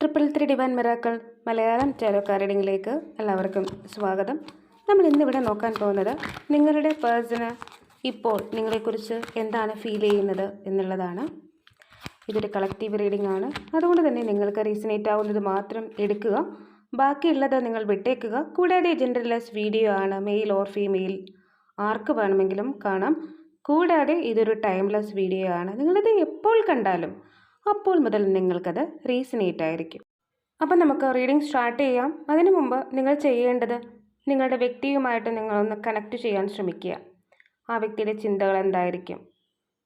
Triple three divine miracle Malayalam tarot കാർഡിങ്ങിലേക്ക് എല്ലാവർക്കും സ്വാഗതം. നമ്മൾ ഇന്നിവിടെ നോക്കാൻ പോകുന്നത് നിങ്ങളുടെ പേഴ്സണ് ഇപ്പോൾ നിങ്ങളെക്കുറിച്ച് എന്താണ് ഫീൽ ചെയ്യുന്നത് എന്നുള്ളതാണ്. ഇതൊരു കളക്റ്റീവ് റീഡിംഗ് ആണ്. അതുകൊണ്ട് തന്നെ നിങ്ങൾക്ക് റീസണേറ്റ് ആവുന്നത് മാത്രം എടുക്കുക. ബാക്കിയുള്ളത് നിങ്ങൾ വിട്ടേക്കുക. കൂടാതെ ജെൻഡർലെസ് വീഡിയോ ആണ് മെയിൽ ഓർ ഫീമെയിൽ ആർക്ക് വേണമെങ്കിലും കാണാം. കൂടാതെ ഇതൊരു ടൈംലെസ് വീഡിയോ ആണ്. നിങ്ങളിത് എപ്പോൾ കണ്ടാലും അപ്പോൾ മുതൽ നിങ്ങൾക്കത് റീസണേറ്റ് ആയിരിക്കും. അപ്പം നമുക്ക് റീഡിംഗ് സ്റ്റാർട്ട് ചെയ്യാം. അതിനു മുമ്പ് നിങ്ങൾ ചെയ്യേണ്ടത് നിങ്ങളുടെ വ്യക്തിയുമായിട്ട് നിങ്ങളൊന്ന് കണക്ട് ചെയ്യാൻ ശ്രമിക്കുക. ആ വ്യക്തിയുടെ ചിന്തകൾ എന്തായിരിക്കും?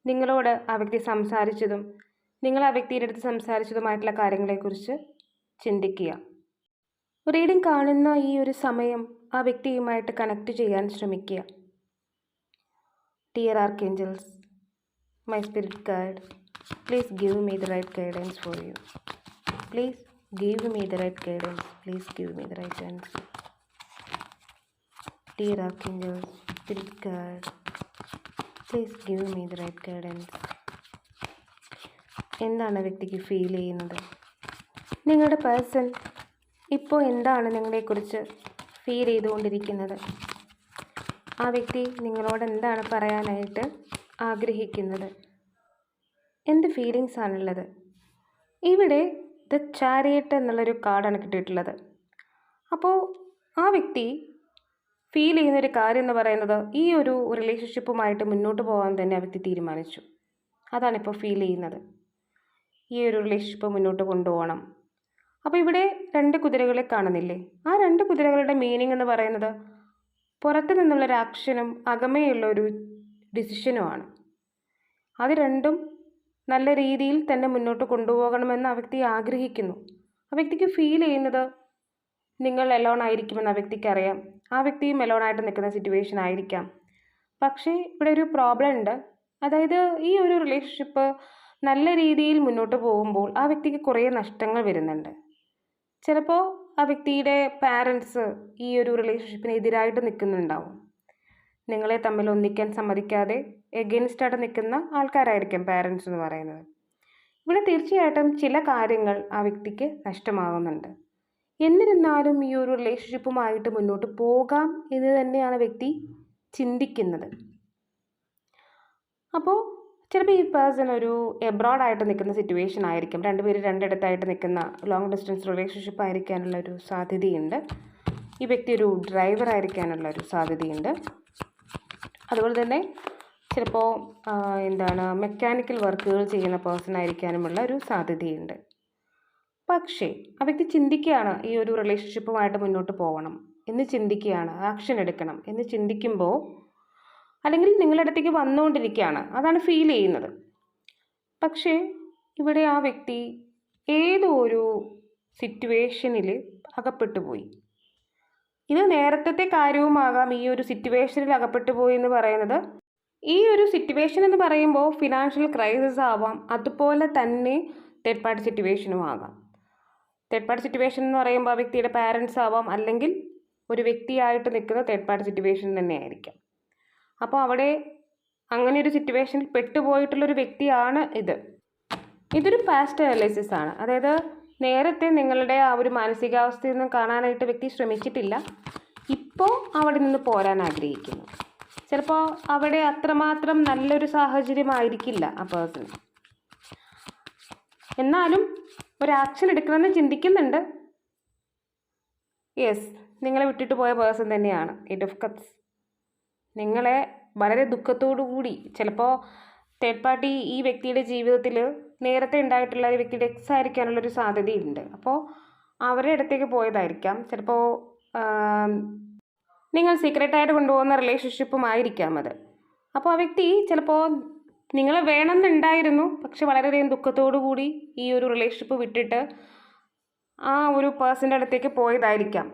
നിങ്ങളോട് ആ വ്യക്തി സംസാരിച്ചതും നിങ്ങൾ ആ വ്യക്തിയുടെ അടുത്ത് സംസാരിച്ചതുമായിട്ടുള്ള കാര്യങ്ങളെക്കുറിച്ച് ചിന്തിക്കുക. റീഡിംഗ് കാണുന്ന ഈ ഒരു സമയം ആ വ്യക്തിയുമായിട്ട് കണക്ട് ചെയ്യാൻ ശ്രമിക്കുക. Dear archangels my spirit guide please give me the right guidance for you please give me the right guidance please give me the right answer dear archangels spirit guide please give me the right guidance എന്താണ് വ്യക്തിക്ക് feel ചെയ്യുന്നത്? നിങ്ങളുടെ person ഇപ്പോൾ എന്താണ് നിങ്ങളെക്കുറിച്ച് feel ചെയ്തുകൊണ്ടിരിക്കുന്നത്? ആ വ്യക്തി നിങ്ങളോട് എന്താണ് പറയാനായിട്ട് ആഗ്രഹിക്കുന്നത്? എന്ത് ഫീലിങ്സ് ആണുള്ളത്? ഇവിടെ ദ ചാരിയറ്റ് എന്നുള്ളൊരു കാർഡാണ് കിട്ടിയിട്ടുള്ളത്. അപ്പോൾ ആ വ്യക്തി ഫീൽ ചെയ്യുന്നൊരു കാര്യം എന്ന് പറയുന്നത് ഈ ഒരു റിലേഷൻഷിപ്പുമായിട്ട് മുന്നോട്ട് പോകാൻ തന്നെ ആ വ്യക്തി തീരുമാനിച്ചു. അതാണിപ്പോൾ ഫീൽ ചെയ്യുന്നത്. ഈ ഒരു റിലേഷൻഷിപ്പ് മുന്നോട്ട് കൊണ്ടുപോകണം. അപ്പോൾ ഇവിടെ രണ്ട് കുതിരകളെ കാണുന്നില്ലേ? ആ രണ്ട് കുതിരകളുടെ മീനിങ് എന്ന് പറയുന്നത് പുറത്തു നിന്നുള്ളൊരു ആക്ഷനും അകമേയുള്ള ഒരു ഡിസിഷനുമാണ് അത് രണ്ടും നല്ല രീതിയിൽ തന്നെ മുന്നോട്ട് കൊണ്ടുപോകണമെന്ന് ആ വ്യക്തി ആഗ്രഹിക്കുന്നു. ആ വ്യക്തിക്ക് ഫീൽ ചെയ്യുന്നത് നിങ്ങൾ എലോൺ ആയിരിക്കുമെന്ന് ആ വ്യക്തിക്ക് അറിയാം. ആ വ്യക്തിയും എലോണായിട്ട് നിൽക്കുന്ന സിറ്റുവേഷൻ ആയിരിക്കാം. പക്ഷേ ഇവിടെ ഒരു പ്രോബ്ലം ഉണ്ട്. അതായത് ഈ ഒരു റിലേഷൻഷിപ്പ് നല്ല രീതിയിൽ മുന്നോട്ട് പോകുമ്പോൾ ആ വ്യക്തിക്ക് കുറേ നഷ്ടങ്ങൾ വരുന്നുണ്ട്. ചിലപ്പോൾ ആ വ്യക്തിയുടെ പാരൻസ് ഈ ഒരു റിലേഷൻഷിപ്പിന് എതിരായിട്ട് നിൽക്കുന്നുണ്ടാവും. നിങ്ങളെ തമ്മിൽ ഒന്നിക്കാൻ സമ്മതിക്കാതെ എഗെയിൻസ്റ്റായിട്ട് നിൽക്കുന്ന ആൾക്കാരായിരിക്കും പാരൻസ് എന്ന് പറയുന്നത്. ഇവിടെ തീർച്ചയായിട്ടും ചില കാര്യങ്ങൾ ആ വ്യക്തിക്ക് നഷ്ടമാകുന്നുണ്ട് എന്നിരുന്നാലും ഈ ഒരു റിലേഷൻഷിപ്പുമായിട്ട് മുന്നോട്ട് പോകാം എന്ന് തന്നെയാണ് വ്യക്തി ചിന്തിക്കുന്നത്. അപ്പോൾ ചിലപ്പോൾ ഈ പേഴ്സൺ ഒരു എബ്രോഡായിട്ട് നിൽക്കുന്ന സിറ്റുവേഷൻ ആയിരിക്കും. രണ്ടുപേരും രണ്ടിടത്തായിട്ട് നിൽക്കുന്ന ലോങ് ഡിസ്റ്റൻസ് റിലേഷൻഷിപ്പ് ആയിരിക്കാനുള്ള ഒരു സാധ്യതയുണ്ട്. ഈ വ്യക്തി ഒരു ഡ്രൈവർ ആയിരിക്കാനുള്ള ഒരു സാധ്യതയുണ്ട്. അതുപോലെ തന്നെ ചിലപ്പോൾ എന്താണ് മെക്കാനിക്കൽ വർക്കുകൾ ചെയ്യുന്ന പേഴ്സൺ ആയിരിക്കാനുമുള്ള ഒരു സാധ്യതയുണ്ട്. പക്ഷേ ആ വ്യക്തി ചിന്തിക്കുകയാണ് ഈ ഒരു റിലേഷൻഷിപ്പുമായിട്ട് മുന്നോട്ട് പോകണം എന്ന് ചിന്തിക്കുകയാണ് ആക്ഷൻ എടുക്കണം എന്ന് ചിന്തിക്കുമ്പോൾ അല്ലെങ്കിൽ നിങ്ങളുടെ അടുത്തേക്ക് വന്നുകൊണ്ടിരിക്കുകയാണ് അതാണ് ഫീൽ ചെയ്യുന്നത്. പക്ഷേ ഇവിടെ ആ വ്യക്തി ഏതോ ഒരു സിറ്റുവേഷനിൽ അകപ്പെട്ടു പോയി. ഇത് നേരത്തെ കാര്യവുമാകാം ഈ ഒരു സിറ്റുവേഷനിൽ അകപ്പെട്ടു പോയി എന്ന് പറയുന്നത് ഈ ഒരു സിറ്റുവേഷൻ എന്ന് പറയുമ്പോൾ ഫിനാൻഷ്യൽ ക്രൈസിസ് ആവാം. അതുപോലെ തന്നെ തേർഡ് പാർട്ടി സിറ്റുവേഷനും ആകാം. തേർഡ് പാർട്ടി സിറ്റുവേഷൻ എന്ന് പറയുമ്പോൾ ആ വ്യക്തിയുടെ പാരൻസ് ആവാം. അല്ലെങ്കിൽ ഒരു വ്യക്തിയായിട്ട് നിൽക്കുന്ന തേർഡ് പാർട്ടി സിറ്റുവേഷൻ തന്നെയായിരിക്കാം അപ്പോൾ അവിടെ അങ്ങനെ ഒരു സിറ്റുവേഷനിൽ പെട്ടുപോയിട്ടുള്ളൊരു വ്യക്തിയാണ് ഇത്. ഇതൊരു പാസ്റ്റ് അനാലിസിസ് ആണ്. അതായത് നേരത്തെ നിങ്ങളുടെ ആ ഒരു മാനസികാവസ്ഥയിൽ നിന്ന് കാണാനായിട്ട് വ്യക്തി ശ്രമിച്ചിട്ടില്ല. ഇപ്പോൾ അവിടെ നിന്ന് പോരാൻ ആഗ്രഹിക്കുന്നു. ചിലപ്പോൾ അവിടെ അത്രമാത്രം നല്ലൊരു സാഹചര്യമായിരിക്കില്ല ആ പേഴ്സൺ എന്നാലും ഒരു ആക്ഷൻ എടുക്കണമെന്ന് ചിന്തിക്കുന്നുണ്ട്. യെസ് നിങ്ങളെ വിട്ടിട്ട് പോയ പേഴ്സൺ തന്നെയാണ്. ഇറ്റ് ഓഫ് കപ്സ് നിങ്ങളെ വളരെ ദുഃഖത്തോടു കൂടി ചിലപ്പോൾ തേർഡ് പാർട്ടി ഈ വ്യക്തിയുടെ ജീവിതത്തിൽ നേരത്തെ ഉണ്ടായിട്ടുള്ള ഒരു വ്യക്തിയുടെ എക്സ് ആയിരിക്കാനുള്ളൊരു സാധ്യതയുണ്ട്. അപ്പോൾ അവരുടെ അടുത്തേക്ക് പോയതായിരിക്കാം. ചിലപ്പോൾ നിങ്ങൾ സീക്രട്ടായിട്ട് കൊണ്ടുപോകുന്ന റിലേഷൻഷിപ്പും ആയിരിക്കാം അത് അപ്പോൾ ആ വ്യക്തി ചിലപ്പോൾ നിങ്ങളെ വേണമെന്നുണ്ടായിരുന്നു പക്ഷെ വളരെയധികം ദുഃഖത്തോടു കൂടി ഈ ഒരു റിലേഷൻഷിപ്പ് വിട്ടിട്ട് ആ ഒരു പേഴ്സന്റെ അടുത്തേക്ക് പോയതായിരിക്കാം.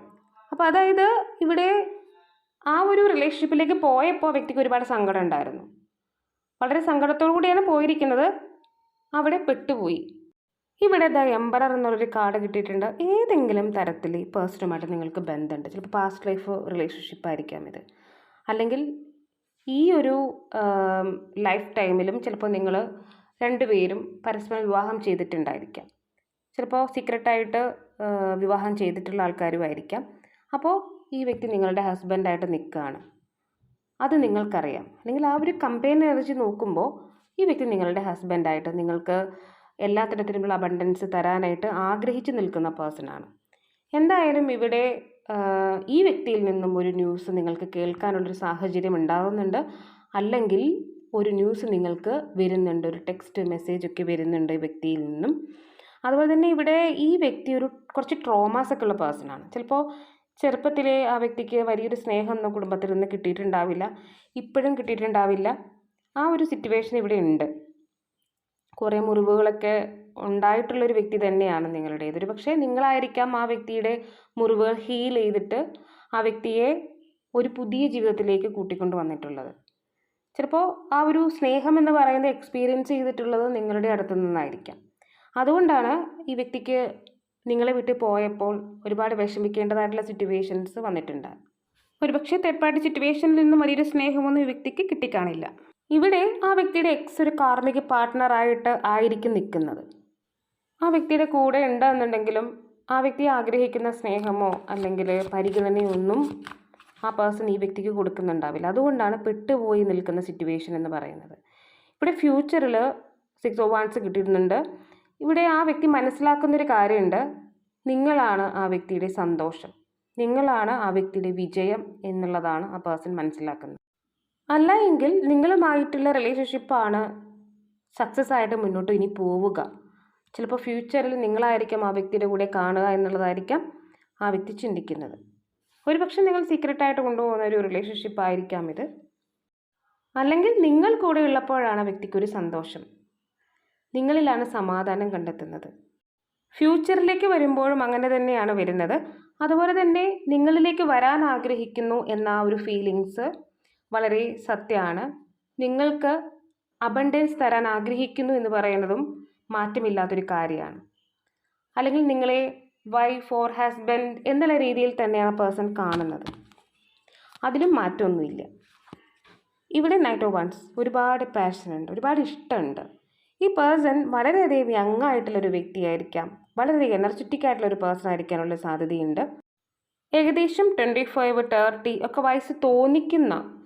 അപ്പോൾ അതായത് ഇവിടെ ആ ഒരു റിലേഷൻഷിപ്പിലേക്ക് പോയപ്പോൾ വ്യക്തിക്ക് ഒരുപാട് സങ്കടം ഉണ്ടായിരുന്നു. വളരെ സങ്കടത്തോടു കൂടിയാണ് പോയിരിക്കുന്നത്. അവിടെ പെട്ടുപോയി. ഇവിടെ ദ എംബറർ എന്നുള്ളൊരു കാർഡ് കിട്ടിയിട്ടുണ്ട്. ഏതെങ്കിലും തരത്തിൽ ഈ പേഴ്സണുമായിട്ട് നിങ്ങൾക്ക് ബന്ധമുണ്ട്. ചിലപ്പോൾ പാസ്റ്റ് ലൈഫ് റിലേഷൻഷിപ്പ് ആയിരിക്കാം ഇത്. അല്ലെങ്കിൽ ഈ ഒരു ലൈഫ് ടൈമിലും ചിലപ്പോൾ നിങ്ങൾ രണ്ടുപേരും പരസ്പരം വിവാഹം ചെയ്തിട്ടുണ്ടായിരിക്കാം. ചിലപ്പോൾ സീക്രട്ടായിട്ട് വിവാഹം ചെയ്തിട്ടുള്ള ആൾക്കാരുമായിരിക്കാം അപ്പോൾ ഈ വ്യക്തി നിങ്ങളുടെ ഹസ്ബൻഡായിട്ട് നിൽക്കുകയാണ്. അത് നിങ്ങൾക്കറിയാം. അല്ലെങ്കിൽ ആ ഒരു കമ്പൈൻ എനർജി നോക്കുമ്പോൾ ഈ വ്യക്തി നിങ്ങളുടെ ഹസ്ബൻഡായിട്ട് നിങ്ങൾക്ക് എല്ലാ തരത്തിലുമുള്ള അബണ്ടൻസ് തരാനായിട്ട് ആഗ്രഹിച്ചു നിൽക്കുന്ന പേഴ്സണാണ് എന്തായാലും ഇവിടെ ഈ വ്യക്തിയിൽ നിന്നും ഒരു ന്യൂസ് നിങ്ങൾക്ക് കേൾക്കാനുള്ളൊരു സാഹചര്യം ഉണ്ടാകുന്നുണ്ട് അല്ലെങ്കിൽ ഒരു ന്യൂസ് നിങ്ങൾക്ക് വരുന്നുണ്ട് ഒരു ടെക്സ്റ്റ് മെസ്സേജ് ഒക്കെ വരുന്നുണ്ട് ഈ വ്യക്തിയിൽ നിന്നും. അതുപോലെ തന്നെ ഇവിടെ ഈ വ്യക്തി ഒരു കുറച്ച് ട്രോമാസ് ഒക്കെ ഉള്ള പേഴ്സണാണ് ചിലപ്പോൾ ചെറുപ്പത്തിലെ ആ വ്യക്തിക്ക് വലിയൊരു സ്നേഹമൊന്നും കുടുംബത്തിൽ നിന്ന് കിട്ടിയിട്ടുണ്ടാവില്ല. ഇപ്പോഴും കിട്ടിയിട്ടുണ്ടാവില്ല. ആ ഒരു സിറ്റുവേഷൻ ഇവിടെ ഉണ്ട്. കുറേ മുറിവുകളൊക്കെ ഉണ്ടായിട്ടുള്ളൊരു വ്യക്തി തന്നെയാണ് നിങ്ങളുടേത് പക്ഷേ നിങ്ങളായിരിക്കാം ആ വ്യക്തിയുടെ മുറിവുകൾ ഹീൽ ചെയ്തിട്ട് ആ വ്യക്തിയെ ഒരു പുതിയ ജീവിതത്തിലേക്ക് കൂട്ടിക്കൊണ്ട് വന്നിട്ടുള്ളത്. ചിലപ്പോൾ ആ ഒരു സ്നേഹം എന്ന് പറയുന്നത് എക്സ്പീരിയൻസ് ചെയ്തിട്ടുള്ളത് നിങ്ങളുടെ അടുത്തു നിന്നായിരിക്കാം. അതുകൊണ്ടാണ് ഈ വ്യക്തിക്ക് നിങ്ങളെ വിട്ട് പോയപ്പോൾ ഒരുപാട് വിഷമിക്കേണ്ടതായിട്ടുള്ള സിറ്റുവേഷൻസ് വന്നിട്ടുണ്ട്. ഒരുപക്ഷെ തേർഡ് പാർട്ടി സിറ്റുവേഷനിൽ നിന്നും വലിയൊരു സ്നേഹമൊന്നും ഈ വ്യക്തിക്ക് കിട്ടിക്കാണില്ല. ഇവിടെ ആ വ്യക്തിയുടെ എക്സ് ഒരു കാർമിക പാർട്ട്ണറായിട്ട് ആയിരിക്കും നിൽക്കുന്നത്. ആ വ്യക്തിയുടെ കൂടെ ഉണ്ടെന്നുണ്ടെങ്കിലും ആ വ്യക്തി ആഗ്രഹിക്കുന്ന സ്നേഹമോ അല്ലെങ്കിൽ പരിഗണനയോ ഒന്നും ആ പേഴ്സൺ ഈ വ്യക്തിക്ക് കൊടുക്കുന്നുണ്ടാവില്ല. അതുകൊണ്ടാണ് പെട്ടുപോയി നിൽക്കുന്ന സിറ്റുവേഷൻ എന്ന് പറയുന്നത്. ഇവിടെ ഫ്യൂച്ചറിൽ സിക്സ് ഓ വൺസ് കിട്ടിയിരുന്നുണ്ട് ഇവിടെ ആ വ്യക്തി മനസ്സിലാക്കുന്നൊരു കാര്യമുണ്ട്. നിങ്ങളാണ് ആ വ്യക്തിയുടെ സന്തോഷം. നിങ്ങളാണ് ആ വ്യക്തിയുടെ വിജയം എന്നുള്ളതാണ് ആ പേഴ്സൺ മനസ്സിലാക്കുന്നത്. അല്ല എങ്കിൽ നിങ്ങളുമായിട്ടുള്ള റിലേഷൻഷിപ്പാണ് സക്സസ് ആയിട്ട് മുന്നോട്ട് ഇനി പോവുക. ചിലപ്പോൾ ഫ്യൂച്ചറിൽ നിങ്ങളായിരിക്കും ആ വ്യക്തിയുടെ കൂടെ കാണുക എന്നുള്ളതായിരിക്കാം ആ വ്യക്തി ചിന്തിക്കുന്നത്. ഒരുപക്ഷെ നിങ്ങൾ സീക്രട്ടായിട്ട് കൊണ്ടുപോകുന്ന ഒരു റിലേഷൻഷിപ്പ് ആയിരിക്കാം ഇത്. അല്ലെങ്കിൽ നിങ്ങൾ കൂടെ ഉള്ളപ്പോഴാണ് വ്യക്തിക്കൊരു സന്തോഷം. നിങ്ങളിലാണ് സമാധാനം കണ്ടെത്തുന്നത്. ഫ്യൂച്ചറിലേക്ക് വരുമ്പോഴും അങ്ങനെ തന്നെയാണ് വരുന്നത്. അതുപോലെ തന്നെ നിങ്ങളിലേക്ക് വരാൻ ആഗ്രഹിക്കുന്നു എന്ന ഒരു ഫീലിങ്സ് വളരെ സത്യമാണ് നിങ്ങൾക്ക് അബണ്ടൻസ് തരാൻ ആഗ്രഹിക്കുന്നു എന്ന് പറയുന്നതും മാറ്റമില്ലാത്തൊരു കാര്യമാണ്. അല്ലെങ്കിൽ നിങ്ങളെ വൈഫ് ഫോർ ഹസ്ബൻഡ് എന്നുള്ള രീതിയിൽ തന്നെയാണ് പേഴ്സൺ കാണുന്നത്. അതിലും മാറ്റമൊന്നുമില്ല. ഇവിടെ നൈറ്റ് ഓഫ് വൺസ് ഒരുപാട് പാഷനുണ്ട് ഒരുപാട് ഇഷ്ടമുണ്ട്. ഈ പേഴ്സൺ വളരെയധികം യങ് ആയിട്ടുള്ളൊരു വ്യക്തിയായിരിക്കാം. വളരെയധികം എനർജറ്റിക് ആയിട്ടുള്ള ഒരു പേഴ്സൺ ആയിരിക്കാനുള്ള സാധ്യതയുണ്ട്. ഏകദേശം ട്വന്റി ഫൈവ് തേർട്ടി ഒക്കെ വയസ്സ് തോന്നിക്കുന്ന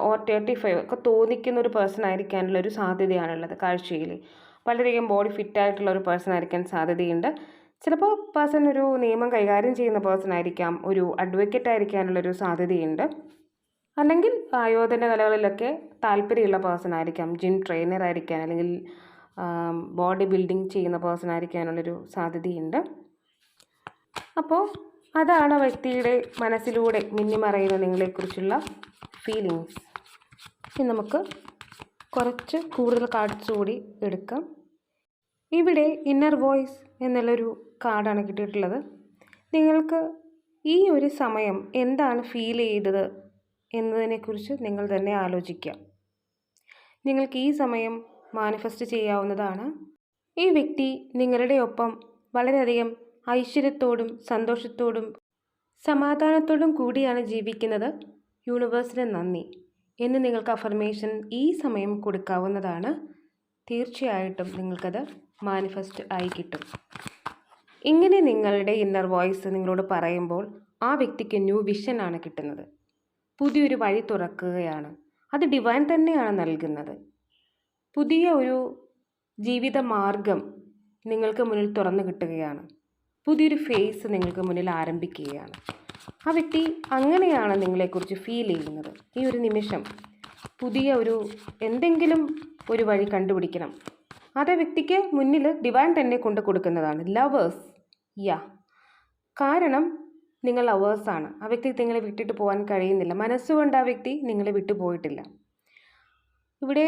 ഓർ തേർട്ടി ഫൈവ് ഒക്കെ തോന്നിക്കുന്ന ഒരു പേഴ്സൺ ആയിരിക്കാനുള്ള ഒരു സാധ്യതയാണുള്ളത് കാഴ്ചയിൽ. വളരെയധികം ബോഡി ഫിറ്റ് ആയിട്ടുള്ള ഒരു പേഴ്സൺ ആയിരിക്കാൻ സാധ്യതയുണ്ട്. ചിലപ്പോൾ പേഴ്സൺ ഒരു നിയമം കൈകാര്യം ചെയ്യുന്ന പേഴ്സൺ ആയിരിക്കാം ഒരു അഡ്വക്കേറ്റ് ആയിരിക്കാനുള്ളൊരു സാധ്യതയുണ്ട്. അല്ലെങ്കിൽ ആയോധന കലകളിലൊക്കെ താല്പര്യമുള്ള പേഴ്സൺ ആയിരിക്കാം ജിം ട്രെയിനർ ആയിരിക്കാൻ അല്ലെങ്കിൽ ബോഡി ബിൽഡിംഗ് ചെയ്യുന്ന പേഴ്സൺ ആയിരിക്കാനുള്ളൊരു സാധ്യതയുണ്ട്. അപ്പോൾ അതാണ് വ്യക്തിയുടെ മനസ്സിലൂടെ മിന്നിമറയുന്ന നിങ്ങളെക്കുറിച്ചുള്ള ഫീലിങ്സ് ഇനി നമുക്ക് കുറച്ച് കൂടുതൽ കാർഡ്സ് കൂടി എടുക്കാം. ഇവിടെ ഇന്നർ വോയിസ് എന്നുള്ളൊരു കാർഡാണ് കിട്ടിയിട്ടുള്ളത്. നിങ്ങൾക്ക് ഈ ഒരു സമയം എന്താണ് ഫീൽ ചെയ്തത് എന്നതിനെക്കുറിച്ച് നിങ്ങൾ തന്നെ ആലോചിക്കാം നിങ്ങൾക്ക് ഈ സമയം മാനിഫെസ്റ്റ് ചെയ്യാവുന്നതാണ്. ഈ വ്യക്തി നിങ്ങളുടെ ഒപ്പം വളരെയധികം ഐശ്വര്യത്തോടും സന്തോഷത്തോടും സമാധാനത്തോടും കൂടിയാണ് ജീവിക്കുന്നത്. യൂണിവേഴ്സിന് നന്ദി. എന്ന് നിങ്ങൾക്ക് അഫർമേഷൻ ഈ സമയം കൊടുക്കാവുന്നതാണ്. തീർച്ചയായിട്ടും നിങ്ങൾക്കത് മാനിഫെസ്റ്റ് ആയി കിട്ടും. ഇങ്ങനെ നിങ്ങളുടെ ഇന്നർ വോയിസ് നിങ്ങളോട് പറയുമ്പോൾ ആ വ്യക്തിക്ക് ന്യൂ വിഷനാണ് കിട്ടുന്നത്. പുതിയൊരു വഴി തുറക്കുകയാണ്. അത് ഡിവൈൻ തന്നെയാണ് നൽകുന്നത്. പുതിയ ഒരു ജീവിത മാർഗം നിങ്ങൾക്ക് മുന്നിൽ തുറന്നു കിട്ടുകയാണ്. പുതിയൊരു ഫേസ് നിങ്ങൾക്ക് മുന്നിൽ ആരംഭിക്കുകയാണ്. ആ വ്യക്തി അങ്ങനെയാണ് നിങ്ങളെക്കുറിച്ച് ഫീൽ ചെയ്യുന്നത്. ഈ ഒരു നിമിഷം പുതിയ ഒരു എന്തെങ്കിലും ഒരു വഴി കണ്ടുപിടിക്കണം. അത് വ്യക്തിക്ക് മുന്നിൽ ഡിവൈൻ തന്നെ കൊണ്ട് കൊടുക്കുന്നതാണ്. ലവേഴ്സ് യാ കാരണം നിങ്ങൾ ലവേഴ്സാണ് ആ വ്യക്തി നിങ്ങളെ വിട്ടിട്ട് പോകാൻ കഴിയുന്നില്ല. മനസ്സുകൊണ്ട് ആ വ്യക്തി നിങ്ങളെ വിട്ടുപോയിട്ടില്ല ഇവിടെ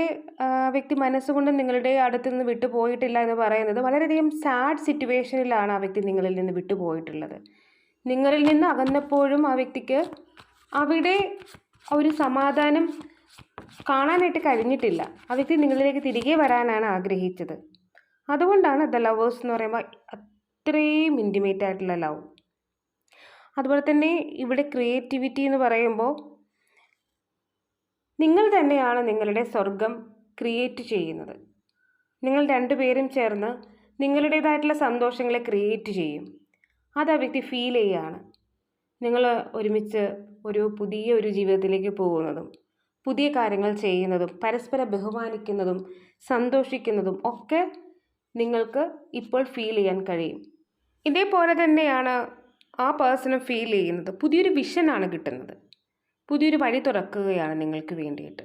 വ്യക്തി മനസ്സുകൊണ്ട് നിങ്ങളുടെ അടുത്ത് നിന്ന് വിട്ടുപോയിട്ടില്ല എന്ന് പറയുന്നത് വളരെയധികം സാഡ് സിറ്റുവേഷനിലാണ് ആ വ്യക്തി നിങ്ങളിൽ നിന്ന് വിട്ടു പോയിട്ടുള്ളത്. നിങ്ങളിൽ നിന്ന് അകന്നപ്പോഴും ആ വ്യക്തിക്ക് അവിടെ ഒരു സമാധാനം കാണാനായിട്ട് കഴിഞ്ഞിട്ടില്ല. ആ വ്യക്തി നിങ്ങളിലേക്ക് തിരികെ വരാനാണ് ആഗ്രഹിച്ചത്. അതുകൊണ്ടാണ് ദ ലവേഴ്സ് എന്ന് പറയുമ്പോൾ അത്രയും ഇന്റിമേറ്റ് ആയിട്ടുള്ള ലവ് അതുപോലെ തന്നെ ഇവിടെ ക്രിയേറ്റിവിറ്റി എന്ന് പറയുമ്പോൾ നിങ്ങൾ തന്നെയാണ് നിങ്ങളുടെ സ്വർഗം ക്രിയേറ്റ് ചെയ്യുന്നത്. നിങ്ങൾ രണ്ടുപേരും ചേർന്ന് നിങ്ങളുടേതായിട്ടുള്ള സന്തോഷങ്ങളെ ക്രിയേറ്റ് ചെയ്യും. അത് ആ വ്യക്തി ഫീൽ ചെയ്യുകയാണ് നിങ്ങൾ ഒരുമിച്ച് ഒരു പുതിയ ഒരു ജീവിതത്തിലേക്ക് പോകുന്നതും പുതിയ കാര്യങ്ങൾ ചെയ്യുന്നതും പരസ്പരം ബഹുമാനിക്കുന്നതും സന്തോഷിക്കുന്നതും ഒക്കെ നിങ്ങൾക്ക് ഇപ്പോൾ ഫീൽ ചെയ്യാൻ കഴിയും. ഇതേപോലെ തന്നെയാണ് ആ പേഴ്സണും ഫീൽ ചെയ്യുന്നത്. പുതിയൊരു വിഷനാണ് കിട്ടുന്നത്. പുതിയൊരു വഴി തുറക്കുകയാണ് നിങ്ങൾക്ക് വേണ്ടിയിട്ട്.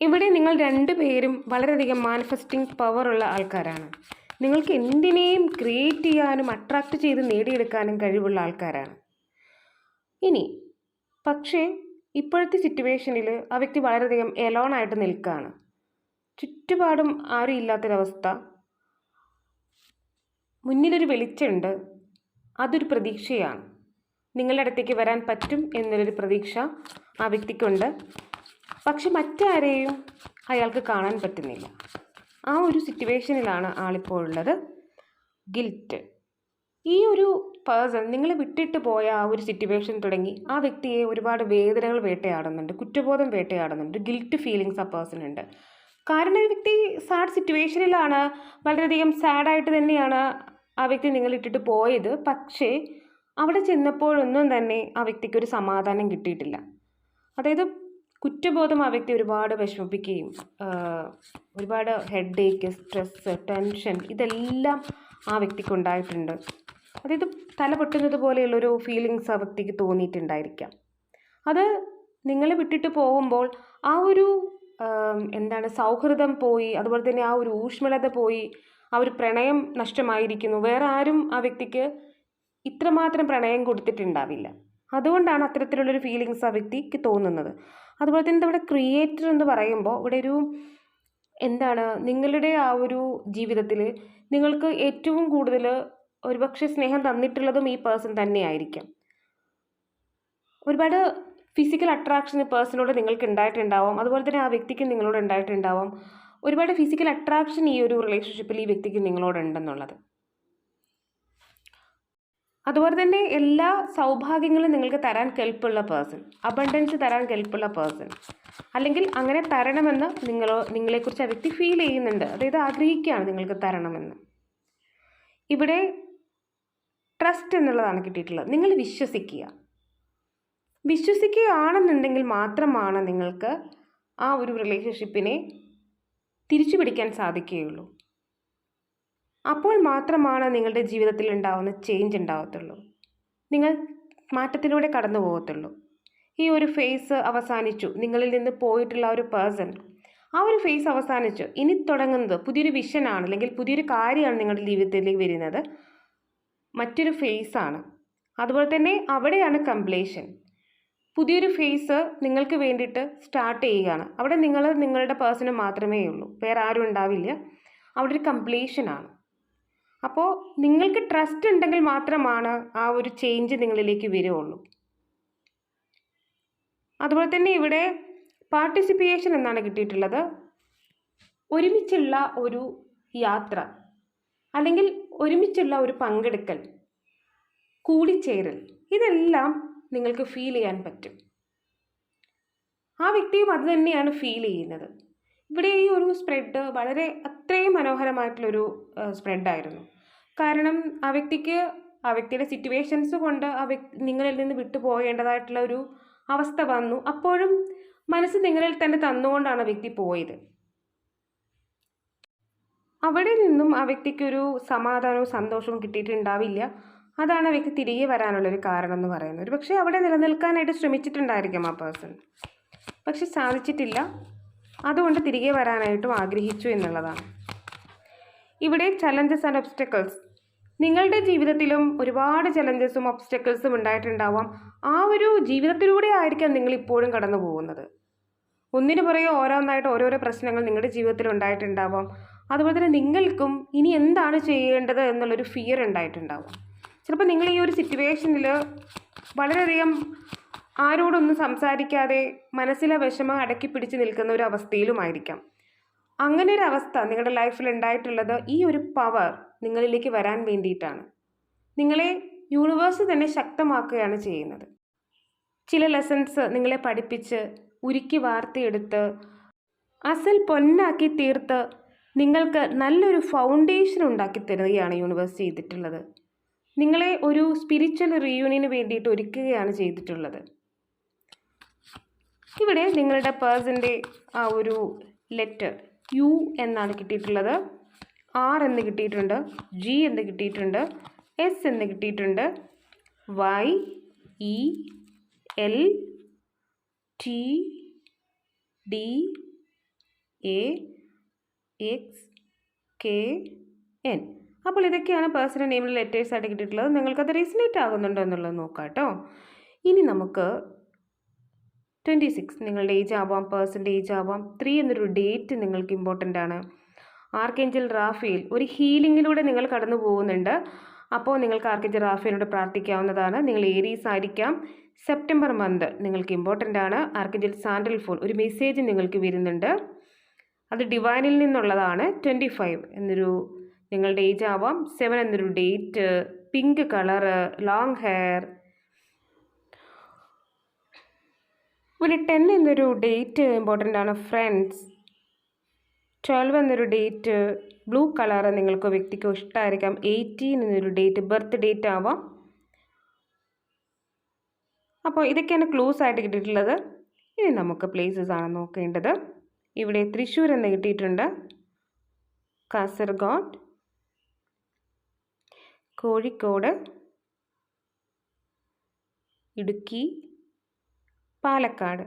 ഇവിടെ നിങ്ങൾ രണ്ടുപേരും വളരെയധികം മാനിഫെസ്റ്റിംഗ് പവറുള്ള ആൾക്കാരാണ്. നിങ്ങൾക്ക് എന്തിനേയും ക്രിയേറ്റ് ചെയ്യാനും അട്രാക്റ്റ് ചെയ്ത് നേടിയെടുക്കാനും കഴിവുള്ള ആൾക്കാരാണ്. ഇനി പക്ഷേ ഇപ്പോഴത്തെ സിറ്റുവേഷനിൽ ആ വ്യക്തി വളരെയധികം എലോണായിട്ട് നിൽക്കുകയാണ് ചുറ്റുപാടും ആരും ഇല്ലാത്തൊരവസ്ഥ. മുന്നിലൊരു വെളിച്ചമുണ്ട്. അതൊരു പ്രതീക്ഷയാണ്. നിങ്ങളുടെ അടുത്തേക്ക് വരാൻ പറ്റും എന്നൊരു പ്രതീക്ഷ ആ വ്യക്തിക്കുണ്ട്. പക്ഷെ മറ്റാരെയും അയാൾക്ക് കാണാൻ പറ്റുന്നില്ല. ആ ഒരു സിറ്റുവേഷനിലാണ് ആളിപ്പോൾ ഉള്ളത്. ഗിൽറ്റ് ഈ ഒരു പേഴ്സൺ നിങ്ങളെ വിട്ടിട്ട് പോയ ആ ഒരു സിറ്റുവേഷൻ തുടങ്ങി ആ വ്യക്തിയെ ഒരുപാട് വേദനകൾ വേട്ടയാടുന്നുണ്ട് കുറ്റബോധം വേട്ടയാടുന്നുണ്ട് ഗിൽറ്റ് ഫീലിങ്സ് ആ പേഴ്സണുണ്ട് കാരണം ഈ വ്യക്തി സാഡ് സിറ്റുവേഷനിലാണ് വളരെയധികം സാഡായിട്ട് തന്നെയാണ് ആ വ്യക്തി നിങ്ങളിട്ടിട്ട് പോയത്. പക്ഷേ അവിടെ ചെന്നപ്പോഴൊന്നും തന്നെ ആ വ്യക്തിക്ക് ഒരു സമാധാനം കിട്ടിയിട്ടില്ല. അതായത് കുറ്റബോധം ആ വ്യക്തി ഒരുപാട് വിഷമിപ്പിക്കുകയും ഒരുപാട് ഹെഡ് ഏക്ക് സ്ട്രെസ്സ് ടെൻഷൻ ഇതെല്ലാം ആ വ്യക്തിക്ക് ഉണ്ടായിട്ടുണ്ട്. അതായത് തല പൊട്ടുന്നത് പോലെയുള്ളൊരു ഫീലിങ്സ് ആ വ്യക്തിക്ക് തോന്നിയിട്ടുണ്ടായിരിക്കാം. അത് നിങ്ങളെ വിട്ടിട്ട് പോകുമ്പോൾ ആ ഒരു എന്താണ് സൗഹൃദം പോയി അതുപോലെ തന്നെ ആ ഒരു ഊഷ്മളത പോയി ആ ഒരു പ്രണയം നഷ്ടമായിരിക്കുന്നു. വേറെ ആരും ആ വ്യക്തിക്ക് ഇത്രമാത്രം പ്രണയം കൊടുത്തിട്ടുണ്ടാവില്ല. അതുകൊണ്ടാണ് അത്തരത്തിലുള്ളൊരു ഫീലിങ്സ് ആ വ്യക്തിക്ക് തോന്നുന്നത്. അതുപോലെ തന്നെ ഇവിടെ ക്രിയേറ്റർ എന്ന് പറയുമ്പോൾ ഇവിടെ ഒരു എന്താണ് നിങ്ങളുടെ ആ ഒരു ജീവിതത്തിൽ നിങ്ങൾക്ക് ഏറ്റവും കൂടുതൽ ഒരുപക്ഷെ സ്നേഹം തന്നിട്ടുള്ളതും ഈ പേഴ്സൺ തന്നെയായിരിക്കാം. ഒരുപാട് ഫിസിക്കൽ അട്രാക്ഷൻ പേഴ്സണോട് നിങ്ങൾക്ക് ഉണ്ടായിട്ടുണ്ടാവാം. അതുപോലെ തന്നെ ആ വ്യക്തിക്ക് നിങ്ങളോട് ഉണ്ടായിട്ടുണ്ടാവാം. ഒരുപാട് ഫിസിക്കൽ അട്രാക്ഷൻ ഈ ഒരു റിലേഷൻഷിപ്പിൽ ഈ വ്യക്തിക്ക് നിങ്ങളോട് ഉണ്ടെന്നുള്ളത് അതുപോലെ തന്നെ എല്ലാ സൗഭാഗ്യങ്ങളും നിങ്ങൾക്ക് തരാൻ കെൽപ്പുള്ള പേഴ്സൺ അബണ്ടൻസ് തരാൻ കെൽപ്പുള്ള പേഴ്സൺ അല്ലെങ്കിൽ അങ്ങനെ തരണമെന്ന് നിങ്ങളോ നിങ്ങളെക്കുറിച്ച് ആ വ്യക്തി ഫീൽ ചെയ്യുന്നുണ്ട്. അതായത് ആഗ്രഹിക്കുകയാണ് നിങ്ങൾക്ക് തരണമെന്ന്. ഇവിടെ ട്രസ്റ്റ് എന്നുള്ളതാണ് കിട്ടിയിട്ടുള്ളത്. നിങ്ങൾ വിശ്വസിക്കുക. വിശ്വസിക്കുകയാണെന്നുണ്ടെങ്കിൽ മാത്രമാണ് നിങ്ങൾക്ക് ആ ഒരു റിലേഷൻഷിപ്പിനെ തിരിച്ചു പിടിക്കാൻ സാധിക്കുകയുള്ളൂ. അപ്പോൾ മാത്രമാണ് നിങ്ങളുടെ ജീവിതത്തിൽ ഉണ്ടാവുന്ന ചേഞ്ച് ഉണ്ടാവത്തുള്ളൂ. നിങ്ങൾ മാറ്റത്തിലൂടെ കടന്നു പോകത്തുള്ളൂ. ഈ ഒരു ഫേസ് അവസാനിച്ചു. നിങ്ങളിൽ നിന്ന് പോയിട്ടുള്ള ഒരു പേഴ്സൺ ആ ഒരു ഫേസ് അവസാനിച്ചു. ഇനി തുടങ്ങുന്നത് പുതിയൊരു വിഷനാണ് അല്ലെങ്കിൽ പുതിയൊരു കാര്യമാണ് നിങ്ങളുടെ ജീവിതത്തിലേക്ക് വരുന്നത്. മറ്റൊരു ഫേസാണ് അതുപോലെ തന്നെ അവിടെയാണ് കംപ്ലീഷൻ പുതിയൊരു ഫേസ് നിങ്ങൾക്ക് വേണ്ടിയിട്ട് സ്റ്റാർട്ട് ചെയ്യുകയാണ്. അവിടെ നിങ്ങൾ നിങ്ങളുടെ പേഴ്സണ് മാത്രമേ ഉള്ളൂ. വേറെ ആരും ഉണ്ടാവില്ല. അവിടെ ഒരു കംപ്ലീഷനാണ് അപ്പോൾ നിങ്ങൾക്ക് ട്രസ്റ്റ് ഉണ്ടെങ്കിൽ മാത്രമാണ് ആ ഒരു ചേഞ്ച് നിങ്ങളിലേക്ക് വരികയുള്ളൂ അതുപോലെ തന്നെ ഇവിടെ പാർട്ടിസിപ്പേഷൻ എന്നാണ് കിട്ടിയിട്ടുള്ളത്. ഒരുമിച്ചുള്ള ഒരു യാത്ര അല്ലെങ്കിൽ ഒരുമിച്ചുള്ള ഒരു പങ്കെടുക്കൽ കൂടിച്ചേരൽ ഇതെല്ലാം നിങ്ങൾക്ക് ഫീൽ ചെയ്യാൻ പറ്റും. ആ വ്യക്തിയും അത് തന്നെയാണ് ഫീൽ ചെയ്യുന്നത്. ഇവിടെ ഈ ഒരു സ്പ്രെഡ് വളരെ അത്രയും മനോഹരമായിട്ടുള്ളൊരു സ്പ്രെഡായിരുന്നു കാരണം ആ വ്യക്തിക്ക് ആ വ്യക്തിയുടെ സിറ്റുവേഷൻസ് കൊണ്ട് ആ വ്യക്തി നിങ്ങളിൽ നിന്ന് വിട്ടു പോകേണ്ടതായിട്ടുള്ള ഒരു അവസ്ഥ വന്നു. അപ്പോഴും മനസ്സ് നിങ്ങളിൽ തന്നെ തന്നുകൊണ്ടാണ് ആ വ്യക്തി പോയത്. അവിടെ നിന്നും ആ വ്യക്തിക്കൊരു സമാധാനവും സന്തോഷവും കിട്ടിയിട്ടുണ്ടാവില്ല. അതാണ് ആ വ്യക്തി തിരികെ വരാനുള്ളൊരു കാരണം എന്ന് പറയുന്നത്. പക്ഷേ അവിടെ നിലനിൽക്കാനായിട്ട് ശ്രമിച്ചിട്ടുണ്ടായിരിക്കാം ആ പേഴ്സൺ പക്ഷെ സാധിച്ചിട്ടില്ല. അതുകൊണ്ട് തിരികെ വരാനായിട്ടും ആഗ്രഹിച്ചു എന്നുള്ളതാണ്. ഇവിടെ ചലഞ്ചസ് ആൻഡ് ഒബ്സ്റ്റക്കിൾസ് നിങ്ങളുടെ ജീവിതത്തിലും ഒരുപാട് ചലഞ്ചസും ഒബ്സ്റ്റക്കിൾസും ഉണ്ടായിട്ടുണ്ടാവാം. ആ ഒരു ജീവിതത്തിലൂടെ ആയിരിക്കാം നിങ്ങൾ ഇപ്പോഴും കടന്നു പോകുന്നത്. ഒന്നിനു പുറകെ ഓരോന്നായിട്ട് ഓരോരോ പ്രശ്നങ്ങൾ നിങ്ങളുടെ ജീവിതത്തിൽ ഉണ്ടായിട്ടുണ്ടാവാം. അതുപോലെ തന്നെ നിങ്ങൾക്കും ഇനി എന്താണ് ചെയ്യേണ്ടത് എന്നുള്ളൊരു ഫിയർ ഉണ്ടായിട്ടുണ്ടാവും. ചിലപ്പോൾ നിങ്ങൾ ഈ ഒരു സിറ്റുവേഷനിൽ വളരെയധികം ആരോടൊന്നും സംസാരിക്കാതെ മനസ്സിലെ വിഷമം അടക്കി പിടിച്ച് നിൽക്കുന്ന ഒരു അവസ്ഥയിലുമായിരിക്കാം അങ്ങനെ ഒരു അവസ്ഥ നിങ്ങളുടെ ലൈഫിൽ ഉണ്ടായിട്ടുള്ളത് ഈ ഒരു പവർ നിങ്ങളിലേക്ക് വരാൻ വേണ്ടിയിട്ടാണ്. നിങ്ങളെ യൂണിവേഴ്സ് തന്നെ ശക്തമാക്കുകയാണ് ചെയ്യുന്നത്. ചില ലെസൺസ് നിങ്ങളെ പഠിപ്പിച്ച് ഉരുക്കി വാർത്തിയെടുത്ത് അസൽ പൊന്നാക്കി തീർത്ത് നിങ്ങൾക്ക് നല്ലൊരു ഫൗണ്ടേഷൻ ഉണ്ടാക്കി തരികയാണ് യൂണിവേഴ്സ് ചെയ്തിട്ടുള്ളത്. നിങ്ങളെ ഒരു സ്പിരിച്വൽ റീയൂണിയന് വേണ്ടിയിട്ട് ഒരുക്കുകയാണ് ചെയ്തിട്ടുള്ളത്. ഇവിടെ നിങ്ങളുടെ പേഴ്സന്റെ ആ ഒരു ലെറ്റർ യു എന്നാണ് കിട്ടിയിട്ടുള്ളത്. ആർ എന്ന് കിട്ടിയിട്ടുണ്ട്. ജി എന്ന് കിട്ടിയിട്ടുണ്ട്. എസ് എന്ന് കിട്ടിയിട്ടുണ്ട്. Y E L T D A X K N. അപ്പോൾ ഇതൊക്കെയാണ് പേഴ്സണൽ നെയിമിൽ ലെറ്റേഴ്സായിട്ട് കിട്ടിയിട്ടുള്ളത്. നിങ്ങൾക്കത് റീസണേറ്റ് ആകുന്നുണ്ടോ എന്നുള്ളത് നോക്കാം കേട്ടോ ഇനി നമുക്ക് ട്വന്റി സിക്സ് നിങ്ങളുടെ ഏജ് ആവാം പേഴ്സന്റേജ് ആവാം ത്രീ എന്നൊരു ഡേറ്റ് നിങ്ങൾക്ക് ഇമ്പോർട്ടന്റ് ആണ്. ആർക്കേഞ്ചൽ റാഫേൽ ഒരു ഹീലിങ്ങിലൂടെ നിങ്ങൾ കടന്നു പോകുന്നുണ്ട്. അപ്പോൾ നിങ്ങൾക്ക് ആർക്കേഞ്ചൽ റാഫേലിനോട് പ്രാർത്ഥിക്കാവുന്നതാണ്. നിങ്ങൾ ഏരീസ് ആയിരിക്കാം. സെപ്റ്റംബർ മന്ത് നിങ്ങൾക്ക് ഇമ്പോർട്ടന്റ് ആണ്. ആർക്കേഞ്ചൽ സാൻഡൽ ഫോൺ ഒരു മെസ്സേജ് നിങ്ങൾക്ക് വരുന്നുണ്ട്. അത് ഡിവൈനിൽ നിന്നുള്ളതാണ്. ട്വന്റി ഫൈവ് എന്നൊരു നിങ്ങളുടെ ഏജ് ആവാം. സെവൻ എന്നൊരു date pink colour long hair ഇവിടെ ടെൻ എന്നൊരു ഡേറ്റ് ഇമ്പോർട്ടന്റ് ആണ് ഫ്രണ്ട്സ് ട്വൽവ് എന്നൊരു ഡേറ്റ് ബ്ലൂ കളർ നിങ്ങൾക്ക് വ്യക്തിക്ക് ഇഷ്ടമായിരിക്കാം എയ്റ്റീൻ എന്നൊരു ഡേറ്റ് ബർത്ത് ഡേറ്റ് ആവാം. അപ്പോൾ ഇതൊക്കെയാണ് ക്ലൂസ് ആയിട്ട് കിട്ടിയിട്ടുള്ളത്. ഇനി നമുക്ക് പ്ലേസസ് ആണ് നോക്കേണ്ടത്. ഇവിടെ തൃശ്ശൂർ എന്ന് കിട്ടിയിട്ടുണ്ട്. കാസർഗോഡ് കോഴിക്കോട് ഇടുക്കി പാലക്കാട്.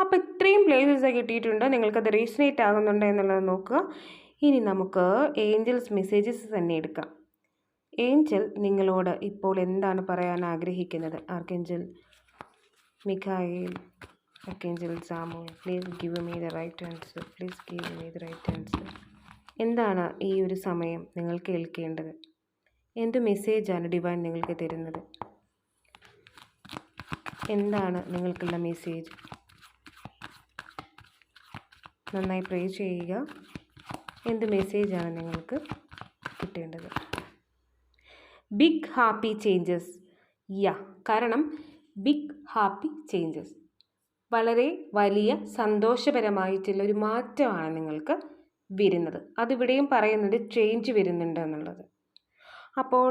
അപ്പോൾ ഇത്രയും പ്ലേസസ് കിട്ടിയിട്ടുണ്ട്. നിങ്ങൾക്കത് റീസണേറ്റ് ആകുന്നുണ്ടോ എന്നുള്ളത് നോക്കുക. ഇനി നമുക്ക് ഏഞ്ചൽസ് മെസ്സേജസ് തന്നെ എടുക്കാം. ഏഞ്ചൽ നിങ്ങളോട് ഇപ്പോൾ എന്താണ് പറയാൻ ആഗ്രഹിക്കുന്നത്? Archangel Mikhail archangel Samu please give me the right answer please give me the right answer എന്താണ് ഈ ഒരു സമയം നിങ്ങൾ കേൾക്കേണ്ടത്? എന്ത് മെസ്സേജാണ് ഡിവൈൻ നിങ്ങൾക്ക് തരുന്നത്? എന്താണ് നിങ്ങൾക്കുള്ള മെസ്സേജ് നന്നായി പ്രേ ചെയ്യുക. എന്ത് മെസ്സേജാണ് നിങ്ങൾക്ക് കിട്ടേണ്ടത്? ബിഗ് ഹാപ്പി ചേഞ്ചസ് യാ കാരണം ബിഗ് ഹാപ്പി ചേഞ്ചസ് വളരെ വലിയ സന്തോഷപരമായിട്ടുള്ള ഒരു മാറ്റമാണ് നിങ്ങൾക്ക് വരുന്നത്. അതിവിടെയും പറയുന്നത് ചേഞ്ച് വരുന്നുണ്ട് എന്നുള്ളത്. അപ്പോൾ